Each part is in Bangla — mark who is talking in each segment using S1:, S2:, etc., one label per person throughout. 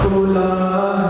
S1: খোলা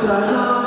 S1: Sana